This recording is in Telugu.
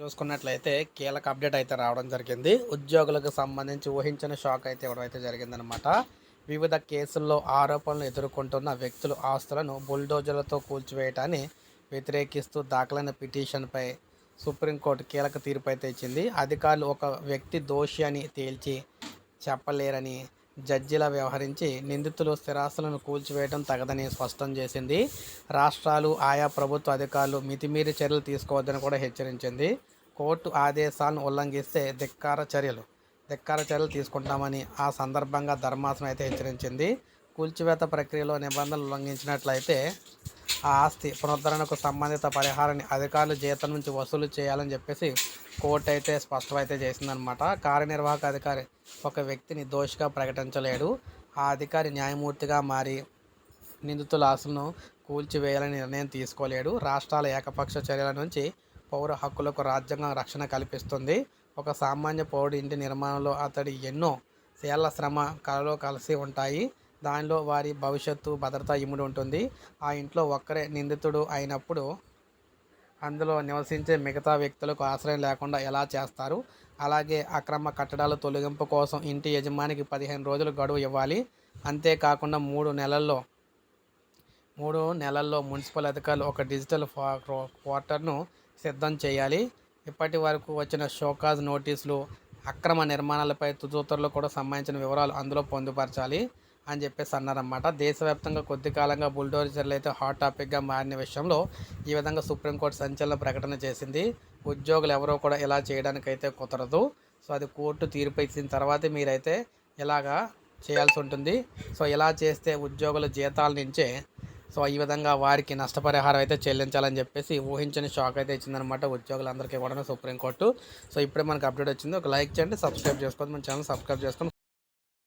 చూసుకున్నట్లయితే కీలక అప్డేట్ అయితే రావడం జరిగింది. ఉద్యోగులకు సంబంధించి ఊహించిన షాక్ అయితే ఇవ్వడం అయితే జరిగిందనమాట వివిధ కేసుల్లో ఆరోపణలు ఎదుర్కొంటున్న వ్యక్తులు ఆస్తులను బుల్డోజర్లతో కూల్చివేయటాన్ని వ్యతిరేకిస్తూ దాఖలైన పిటిషన్పై సుప్రీంకోర్టు కీలక తీర్పు అయితే ఇచ్చింది. అధికారులు ఒక వ్యక్తి దోషి అని తేల్చి చెప్పలేరని జడ్జిలా వ్యవహరించి నిందితులు స్థిరాస్తులను కూల్చివేయడం తగదని స్పష్టం చేసింది. రాష్ట్రాలు ఆయా ప్రభుత్వ అధికారులు మితిమీరి చర్యలు తీసుకోవద్దని కూడా హెచ్చరించింది. కోర్టు ఆదేశాలను ఉల్లంఘిస్తే ధిక్కార చర్యలు ధిక్కార చర్యలు తీసుకుంటామని ఆ సందర్భంగా ధర్మాసనం అయితే హెచ్చరించింది. కూల్చివేత ప్రక్రియలో నిబంధనలు ఉల్లంఘించినట్లయితే ఆ ఆస్తి పునరుద్ధరణకు సంబంధిత పరిహారాన్ని అధికారులు జీతం నుంచి వసూలు చేయాలని చెప్పేసి కోర్టు అయితే స్పష్టమైతే చేసిందనమాట కార్యనిర్వాహక అధికారి ఒక వ్యక్తిని దోషిగా ప్రకటించలేడు. ఆ అధికారి న్యాయమూర్తిగా మారి నిందితుల ఆస్తులను కూల్చివేయాలని నిర్ణయం తీసుకోలేడు. రాష్ట్రాల ఏకపక్ష చర్యల నుంచి పౌర హక్కులకు రాజ్యాంగం రక్షణ కల్పిస్తుంది. ఒక సామాన్య పౌరుడి ఇంటి నిర్మాణంలో అతడి ఎన్నో ఏళ్ళ శ్రమ కళలో కలిసి ఉంటాయి. దానిలో వారి భవిష్యత్తు భద్రత ఇముడి ఉంటుంది. ఆ ఇంట్లో ఒక్కరే నిందితుడు అయినప్పుడు అందులో నివసించే మిగతా వ్యక్తులకు ఆశ్రయం లేకుండా ఎలా చేస్తారు? అలాగే అక్రమ కట్టడాల తొలగింపు కోసం ఇంటి యజమానికి పదిహేను రోజులు గడువు ఇవ్వాలి. అంతేకాకుండా మూడు నెలల్లో మూడు నెలల్లో మున్సిపల్ అధికారులు ఒక డిజిటల్ క్వార్టర్ను సిద్ధం చేయాలి. ఇప్పటి వరకు వచ్చిన షోకాజ్ నోటీసులు అక్రమ నిర్మాణాలపై తుదూతరులు కూడా సంబంధించిన వివరాలు అందులో పొందుపరచాలి. అని చెప్పేసి అన్నారన్నమాట. దేశవ్యాప్తంగా కొద్ది కాలంగా బుల్డోజర్లు అయితే హాట్ టాపిక్గా మారిన విషయంలో ఈ విధంగా సుప్రీంకోర్టు సంచలన ప్రకటన చేసింది. ఉద్యోగులు ఎవరో కూడా ఇలా చేయడానికైతే కుదరదు. సో అది కోర్టు తీర్పు ఇచ్చిన తర్వాతే మీరైతే ఇలాగా చేయాల్సి ఉంటుంది. సో ఇలా చేస్తే ఉద్యోగుల జీతాల నుంచే సో ఈ విధంగా వారికి నష్టపరిహారం అయితే చెల్లించాలని చెప్పేసి ఊహించని షాక్ అయితే ఇచ్చిందనమాట ఉద్యోగులందరికీ కూడా సుప్రీంకోర్టు. సో ఇప్పుడే మనకు అప్డేట్ వచ్చింది. ఒక లైక్ చేయండి సబ్స్క్రైబ్ చేసుకోండి మన ఛానల్ సబ్స్క్రైబ్ చేసుకొని